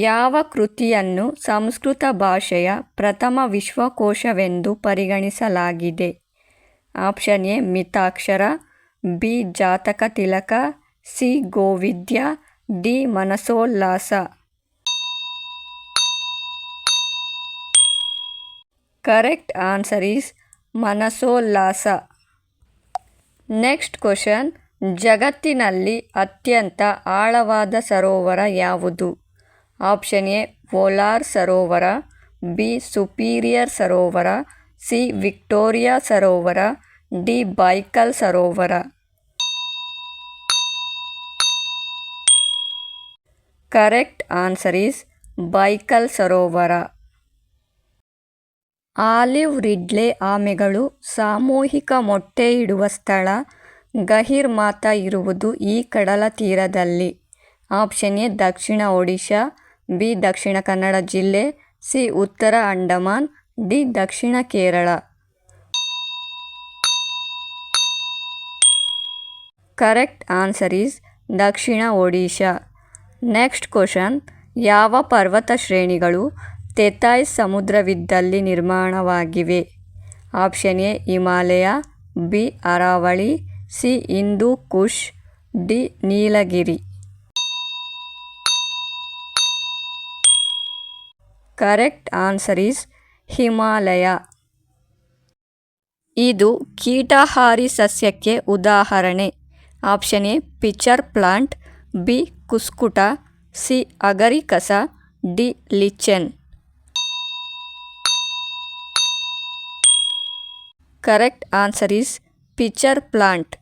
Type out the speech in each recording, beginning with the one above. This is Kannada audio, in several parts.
ಯಾವ ಕೃತಿಯನ್ನು ಸಂಸ್ಕೃತ ಭಾಷೆಯ ಪ್ರಥಮ ವಿಶ್ವಕೋಶವೆಂದು ಪರಿಗಣಿಸಲಾಗಿದೆ? Option A, Mitakshara, B, Jataka Tilaka, C, Govidya, D, Manasollasa. Correct answer is Manasollasa. Next question, ಜಗತ್ತಿನಲ್ಲಿ ಅತ್ಯಂತ ಆಳವಾದ ಸರೋವರ ಯಾವುದು? ಆಪ್ಷನ್ ಎ ವೋಲಾರ್ ಸರೋವರ, ಬಿ, ಸುಪೀರಿಯರ್ ಸರೋವರ, ಸಿ, ವಿಕ್ಟೋರಿಯಾ ಸರೋವರ, ಡಿ, ಬೈಕಲ್ ಸರೋವರ. ಕರೆಕ್ಟ್ ಆನ್ಸರ್ ಈಸ್ ಬೈಕಲ್ ಸರೋವರ. ಆಲಿವ್ ರಿಡ್ಲೆ ಆಮೆಗಳು ಸಾಮೂಹಿಕ ಮೊಟ್ಟೆ ಇಡುವ ಸ್ಥಳ, ಗಹಿರ್ಮಾತ ಇರುವುದು ಈ ಕಡಲ ತೀರದಲ್ಲಿ option A, Dakshina Odisha B Dakshina Kannada ಜಿಲ್ಲೆ, ಸಿ ಉತ್ತರ Andaman, D Dakshina Kerala. Correct answer is Dakshina Odisha. Next question, ಯಾವ ಪರ್ವತ ಶ್ರೇಣಿಗಳು ತೆತಾಯ್ ಸಮುದ್ರವಿದ್ದಲ್ಲಿ ನಿರ್ಮಾಣವಾಗಿವೆ? Option A, Himalaya, B, Aravalli, C, Hindu, Kush, D, Nilgiri. Correct answer is Himalaya. ಇದು ಕೀಟಹಾರಿ ಸಸ್ಯಕ್ಕೆ ಉದಾಹರಣೆ. Option A, pitcher plant. B, Cuscuta. C, Agaricus. D lichen correct answer is pitcher plant.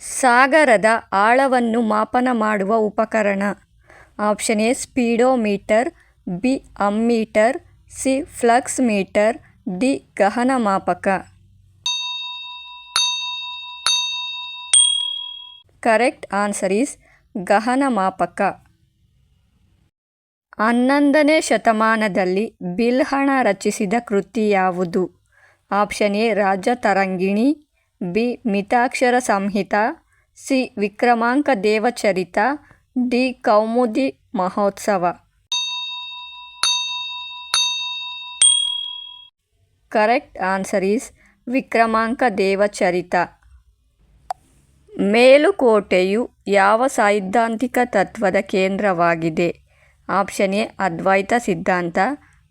ಸಾಗರದ ಆಳವನ್ನು ಮಾಪನ ಮಾಡುವ ಉಪಕರಣ. Option A, speedometer. B ammeter, C flux meter, D ಗಹನ ಮಾಪಕ ಕರೆಕ್ಟ್ ಆನ್ಸರ್ ಈಸ್ ಗಹನ ಮಾಪಕ ಹನ್ನೊಂದನೇ ಶತಮಾನದಲ್ಲಿ ಬಿಲ್ಹಣ ರಚಿಸಿದ ಕೃತಿ ಯಾವುದು? Option A Rajatarangini B, Mitakshara Samhita, C, Vikramanka Devacharita, D, Kaumudi Mahotsava. Correct answer is Vikramanka Devacharita ಮೇಲುಕೋಟೆಯು ಯಾವ ಸೈದ್ಧಾಂತಿಕ ತತ್ವದ ಕೇಂದ್ರವಾಗಿದೆ? ಆಪ್ಷನ್ ಎ, ಅದ್ವೈತ ಸಿದ್ಧಾಂತ,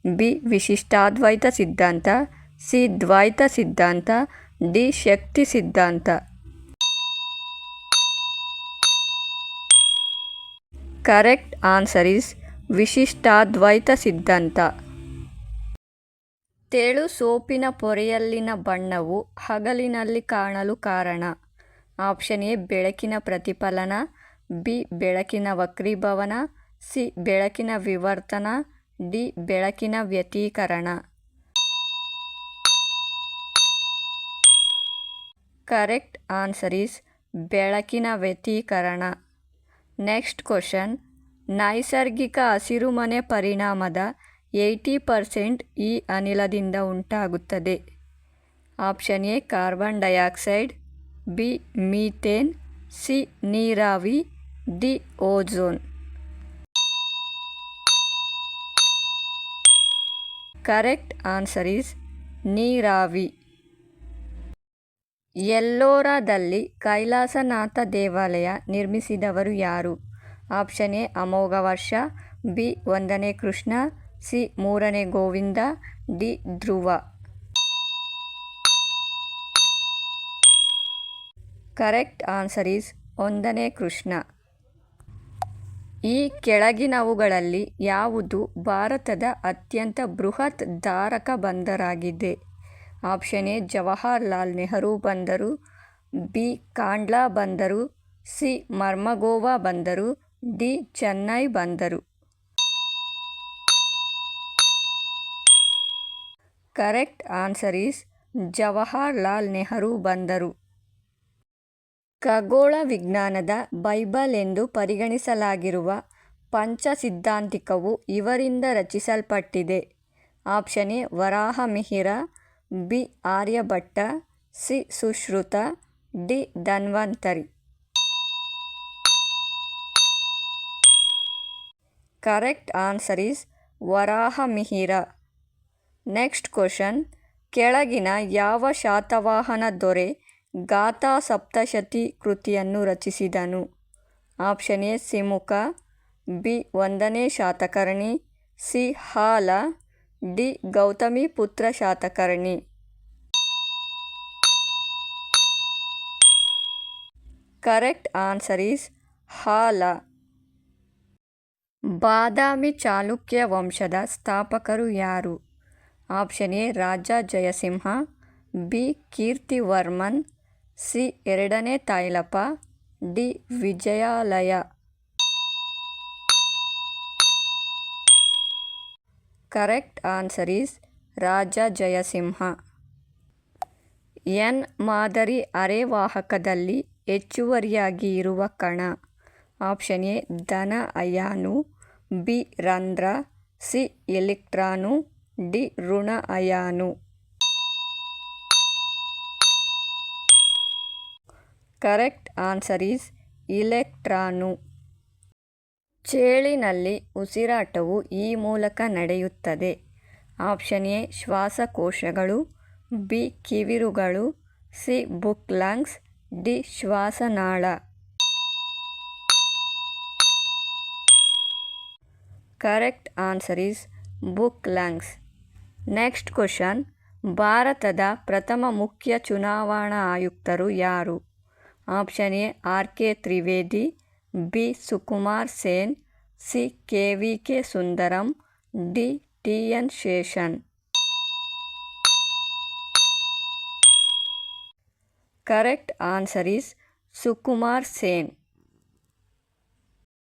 ಬಿ, ವಿಶಿಷ್ಟಾದ್ವೈತ ಸಿದ್ಧಾಂತ, ಸಿ, ದ್ವೈತ ಸಿದ್ಧಾಂತ, ಡಿ, ಶಕ್ತಿ ಸಿದ್ಧಾಂತ. ಕರೆಕ್ಟ್ ಆನ್ಸರ್ ಈಸ್ ವಿಶಿಷ್ಟಾದ್ವೈತ ಸಿದ್ಧಾಂತ. ತೆಳು ಸೋಪಿನ ಪೊರೆಯಲ್ಲಿನ ಬಣ್ಣವು ಹಗಲಿನಲ್ಲಿ ಕಾಣಲು ಕಾರಣ. ಆಪ್ಷನ್ ಎ, ಬೆಳಕಿನ ಪ್ರತಿಫಲನ, ಬಿ, ಬೆಳಕಿನ ವಕ್ರೀಭವನ, ಸಿ, ಬೆಳಕಿನ ವಿವರ್ತನ, ಡಿ, ಬೆಳಕಿನ ವ್ಯತೀಕರಣ. ಕರೆಕ್ಟ್ ಆನ್ಸರ್ ಈಸ್ ಬೆಳಕಿನ ವ್ಯತೀಕರಣ. ನೆಕ್ಸ್ಟ್ ಕ್ವಶನ್, ನೈಸರ್ಗಿಕ ಹಸಿರುಮನೆ ಪರಿಣಾಮದ ಏಯ್ಟಿ ಪರ್ಸೆಂಟ್ ಈ ಅನಿಲದಿಂದ ಉಂಟಾಗುತ್ತದೆ. Option A, carbon dioxide, B, methane, C, ನೀರಾವಿ, D ozone correct answer is ನೀರಾವಿ. ಎಲ್ಲೋರಾದಲ್ಲಿ ಕೈಲಾಸನಾಥ ದೇವಾಲಯ ನಿರ್ಮಿಸಿದವರು ಯಾರು? ಆಪ್ಷನ್ ಎ ಅಮೋಘ ವರ್ಷ ಬಿ ಒಂದನೇ ಕೃಷ್ಣ ಸಿ ಮೂರನೇ Govinda, D Dhruva. Correct answer is ಒಂದನೇ ಕೃಷ್ಣ. ಈ ಕೆಳಗಿನವುಗಳಲ್ಲಿ ಯಾವುದು ಭಾರತದ ಅತ್ಯಂತ ಬೃಹತ್ ಧಾರಕ ಬಂದರಾಗಿದೆ? ಆಪ್ಷನ್ ಎ, ಜವಾಹರ್ಲಾಲ್ ನೆಹರು ಬಂದರು. ಬಿ, ಕಾಂಡ್ಲಾ ಬಂದರು. ಸಿ, ಮರ್ಮಗೋವಾ ಬಂದರು. ಡಿ, ಚೆನ್ನೈ ಬಂದರು. Correct answer is Jawaharlal Nehru ಬಂದರು. ಖಗೋಳ ವಿಜ್ಞಾನದ ಬೈಬಲ್ ಎಂದು ಪರಿಗಣಿಸಲಾಗಿರುವ ಪಂಚ ಸಿದ್ಧಾಂತಿಕವು ಇವರಿಂದ ರಚಿಸಲ್ಪಟ್ಟಿದೆ. Option A Varaha Mihira B, Aryabhatta, C, Sushruta, D, Dhanvantari. Correct answer is Varahamihira. Next question ಕೆಳಗಿನ ಯಾವ ಶಾತವಾಹನ ದೊರೆ ಗಾಥಾ ಸಪ್ತಶತಿ ಕೃತಿಯನ್ನು ರಚಿಸಿದನು? ಆಪ್ಷನ್ ಎ ಸಿಮುಖ ಬಿ ಒಂದನೇ Satakarni. C Hala. D Gautami Putra Satakarni. Correct answer is ಹಾಲ. ಬಾದಾಮಿ ಚಾಲುಕ್ಯ ವಂಶದ ಸ್ಥಾಪಕರು ಯಾರು? Option A, Raja Jayasimha, B, Kirtivarman, C, ಎರಡನೇ Tailapa D, Vijayalaya. Correct answer is Raja Jayasimha. N ಮಾದರಿ ಅರೆವಾಹಕದಲ್ಲಿ ಹೆಚ್ಚುವರಿಯಾಗಿ ಇರುವ ಕಣ. ಆಪ್ಷನ್ ಎ, ಧನ ಅಯಾನು ಬಿ, ರಂಧ್ರ, ಸಿ, ಎಲೆಕ್ಟ್ರಾನು ಡಿ ಋಣ ion. Correct answer is electron. ಚೇಳಿನಲ್ಲಿ ಉಸಿರಾಟವು ಈ ಮೂಲಕ ನಡೆಯುತ್ತದೆ. ಆಪ್ಷನ್ ಎ, ಶ್ವಾಸಕೋಶಗಳು. B, ಕಿವಿರುಗಳು. C, book lungs. D, ಶ್ವಾಸನಾಳ. Correct answer is book lungs. Next question ಭಾರತದ ಪ್ರಥಮ ಮುಖ್ಯ ಚುನಾವಣಾ ಆಯುಕ್ತರು ಯಾರು? Option A R K Trivedi B Sukumar Sen C K V K Sundaram D T N Seshan correct answer is Sukumar Sen